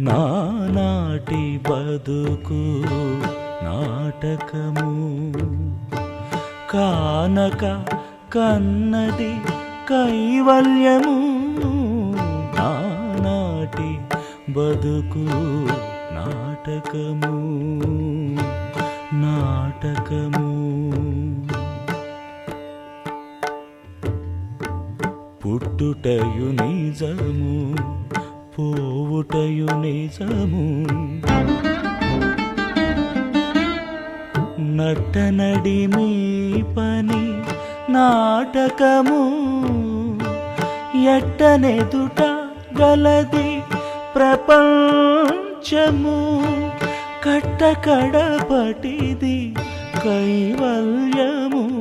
నానాటి బతుకు నాటకము. కానక కన్నది కైవల్యము. నానాటి బతుకు నాటకము. నాటకము. పుట్టుటయు నిజము. పోవుటయు నిజము. నటనడి మీ పని నాటకము. ఎట్టనెదుట గలది ప్రపంచము. కట్టకడపటిది కైవల్యము.